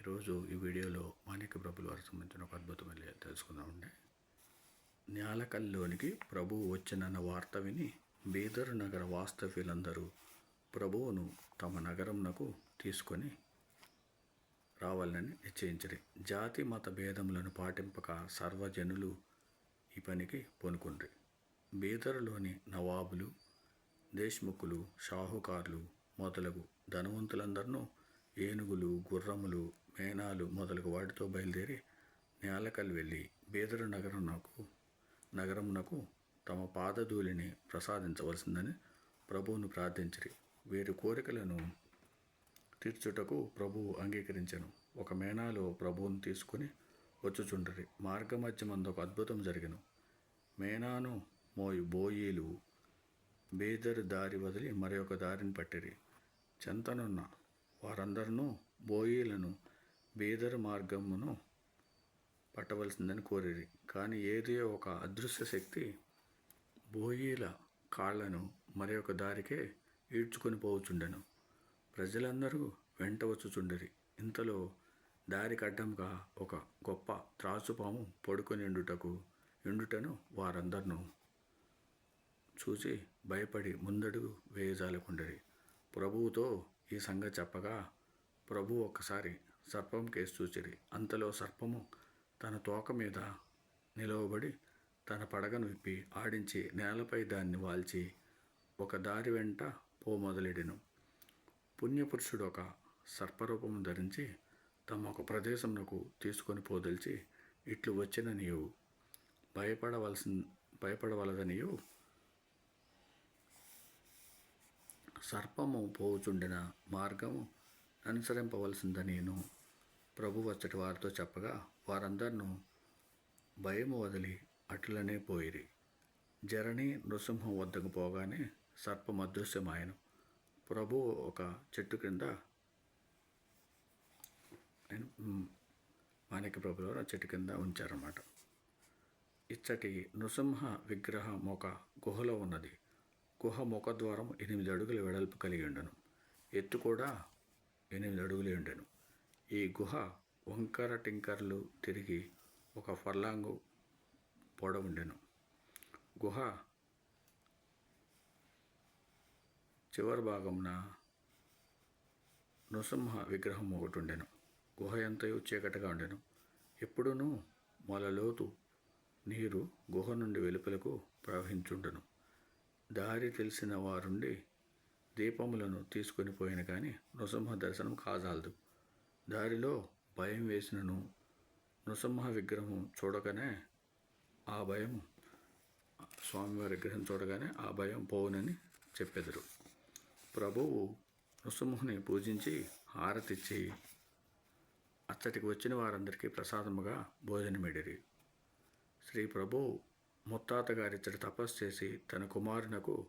ఈరోజు ఈ వీడియోలో మాణిక్య ప్రభుల వారికి సంబంధించిన ఒక అద్భుతమైన తెలుసుకుందామండి. న్యాలకల్లోనికి ప్రభువు వచ్చినన్న వార్త విని బీదరు నగర వాస్తవ్యులందరూ ప్రభువును తమ నగరంనకు తీసుకొని రావాలని నిశ్చయించరు. జాతి మత భేదములను పాటింపక సర్వజనులు ఈ పనికి పూనుకుండ్రి. బీదర్లోని నవాబులు దేశ్ముఖులు షాహుకారులు మొదలగు ధనవంతులందరినూ ఏనుగులు గుర్రములు మేనాలు మొదలగు వాటితో బయలుదేరి నేలకల్ వెళ్ళి బీదరు నగరంకు నగరమునకు తమ పాదధూళిని ప్రసాదించవలసిందని ప్రభువును ప్రార్థించిరి. వీరి కోరికలను తీర్చుటకు ప్రభువు అంగీకరించెను. ఒక మేనాలో ప్రభువును తీసుకుని వచ్చుచుండరి. మార్గమధ్యమందు ఒక అద్భుతం జరిగను. మేనాను మోయి బోయీలు బేదరు దారి వదిలి మరొక దారిని పట్టిరి. చెంతనున్న వారందరూ బోయీలను బేదరు మార్గమును పట్టవలసిందని కోరిరి. కానీ ఏదో ఒక అదృశ్య శక్తి బోయీల కాళ్ళను మరి ఒక దారికే ఈడ్చుకొని పోవచుండెను ప్రజలందరూ వెంట వచ్చుచుండిరి. ఇంతలో దారికి అడ్డంగా ఒక గొప్ప త్రాసుపాము పడుకొని ఎండుటకు ఎండుటను వారందరూ చూసి భయపడి ముందడుగు వేయజాలకుండరి. ప్రభువుతో ఈ సంగతి చెప్పగా ప్రభు ఒక్కసారి సర్పం కేసు చూచిరి. అంతలో సర్పము తన తోక మీద నిలవబడి తన పడగను విప్పి ఆడించి నేలపై దాన్ని వాల్చి ఒక దారి వెంట పోమొదలెడెను పుణ్యపురుషుడు ఒక సర్పరూపము ధరించి తమ ఒక ప్రదేశమునకు తీసుకొని పోదలిచి ఇట్లు వచ్చిన నీవు భయపడవలసి భయపడవలదనియు. సర్పము పోవుచుండిన మార్గము నేను ప్రభు వచ్చటి వారితో చెప్పగా వారందరినూ భయము వదిలి అట్లనే పోయిరి. జరణి నృసింహం వద్దకు పోగానే సర్పం అదృశ్యమాయను ప్రభు ఒక చెట్టు క్రింద మాణిక్య ప్రభులు ఆ చెట్టు కింద ఉంచారన్నమాట. ఇచ్చటి నృసింహ విగ్రహం ఒక గుహలో ఉన్నది. గుహ ముఖద్వారం ఎనిమిది అడుగుల వెడల్పు కలిగి ఉండను. ఎత్తు కూడా ఎనిమిది అడుగులు ఉండెను. ఈ గుహ వంకర టింకర్లు తిరిగి ఒక ఫర్లాంగు పొడవుండెను గుహ చివరి భాగమున నృసింహ విగ్రహం ఒకటి ఉండెను. గుహ ఎంతయో చీకటిగా ఉండెను. ఎప్పుడూ మొలలోతు నీరు గుహ నుండి వెలుపలకు ప్రవహించుండెను. దారి తెలిసిన వారుండి దీపములను తీసుకొని పోయిన కానీ నృసింహ దర్శనం కాజాలదు. దారిలో భయం వేసినను నృసింహ విగ్రహం చూడగానే ఆ భయం స్వామివారి విగ్రహం చూడగానే ఆ భయం పోవునని చెప్పెదరు. ప్రభువు నృసింహుని పూజించి హారతిచ్చి అచ్చటికి వచ్చిన వారందరికీ ప్రసాదముగా భోజనమిడిరి శ్రీ ప్రభు ముత్తాత గారిచ్చటి తపస్సు చేసి తన కుమారునకు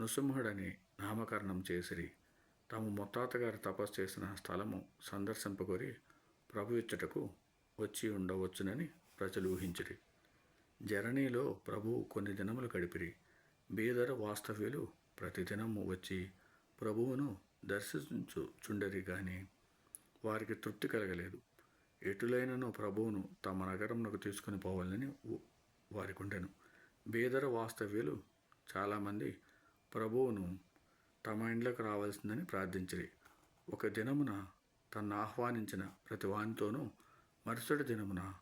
నృసింహుడని నామకరణం చేసిరి. తాము ముత్తాతగారు తపస్సు చేసిన స్థలము సందర్శింపగోరి ప్రభు ఇచ్చటకు వచ్చి ఉండవచ్చునని ప్రజలు ఊహించిరి. జరణీలో ప్రభువు కొన్ని దినములు గడిపిరి. బీదర వాస్తవ్యులు ప్రతిదినము వచ్చి ప్రభువును దర్శించుచుండరి కానీ వారికి తృప్తి కలగలేదు. ఎటులైనను ప్రభువును తమ నగరంలోకి తీసుకుని పోవాలని వారికి ఉండెను బీదర వాస్తవ్యులు చాలామంది ప్రభువును తమ ఇండ్లకు రావాల్సిందని ప్రార్థించిరి. ఒక దినమున తన్ను ఆహ్వానించిన ప్రతి వానితోనూ మరుసటి దినమున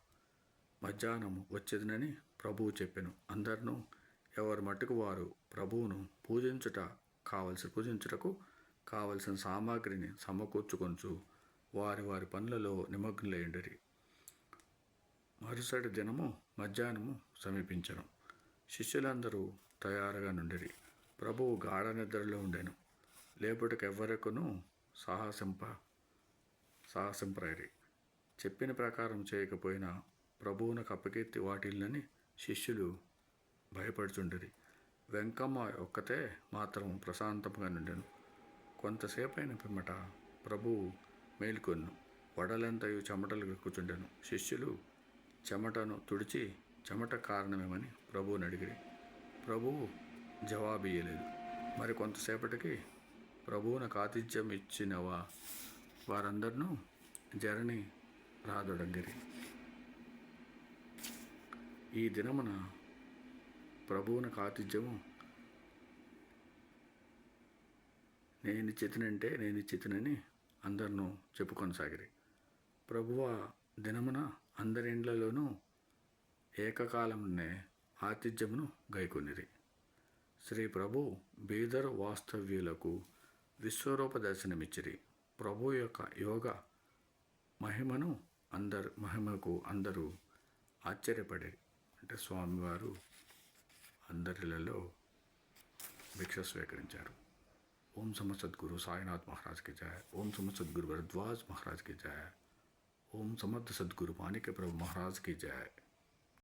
మధ్యాహ్నము వచ్చేదినని ప్రభువు చెప్పెను. అందరినూ ఎవరి మట్టుకు వారు ప్రభువును పూజించుట కావలసి పూజించుటకు కావలసిన సామాగ్రిని సమకూర్చుకొంచు వారి వారి పనులలో నిమగ్నులైండరి మరుసటి దినము మధ్యాహ్నము సమీపించను. శిష్యులందరూ తయారుగా నుండిరి. ప్రభువు గాఢ నిద్రలో ఉండెను. లేపుటకు ఎవ్వరకును సాహసింప సాహసింపరైరి. చెప్పిన ప్రకారం చేయకపోయినా ప్రభువును కప్పకెత్తి వాటిల్లని శిష్యులు భయపడుచుండేది వెంకమ్మ ఒక్కతే మాత్రం ప్రశాంతంగా నుండెను. కొంతసేపు అయిన పిమ్మట ప్రభువు మేల్కొన్ను. వడలంతయు చెమటలు ఎక్కుచుండెను శిష్యులు చెమటను తుడిచి చెమట కారణమేమని ప్రభువుని అడిగిరి ప్రభువు జవాబియ్యలేదు. మరి కొంతసేపటికి ప్రభువునకు ఆతిథ్యం ఇచ్చినవా? వారందరినూ జరణి రాదొడంగిరి. ఈ దినమున ప్రభువునకు ఆతిథ్యము నేను చితినంటే నేను చితినని అందరినూ చెప్పుకొనసాగిరి. ప్రభువ దినమున అందరి ఇండ్లలోనూ ఏకకాలంలోనే ఆతిథ్యమును గైకొనిరి. శ్రీ ప్రభు బీదర్ వాస్తవ్యులకు విశ్వరూప దర్శనమిచ్చిరి ప్రభు యొక్క యోగ మహిమను అందరు మహిమకు అందరూ ఆశ్చర్యపడే అంటే స్వామివారు అందరిలలో భిక్ష స్వీకరించారు. ఓం సమసద్గురు సాయినాథ్ మహారాజ్కి జాయ్. ఓం సమసద్గురు భరద్వాజ్ మహారాజ్కి జాయ్. ఓం సమర్థ సద్గురు మాణిక్య ప్రభు మహారాజ్కి జాయ్.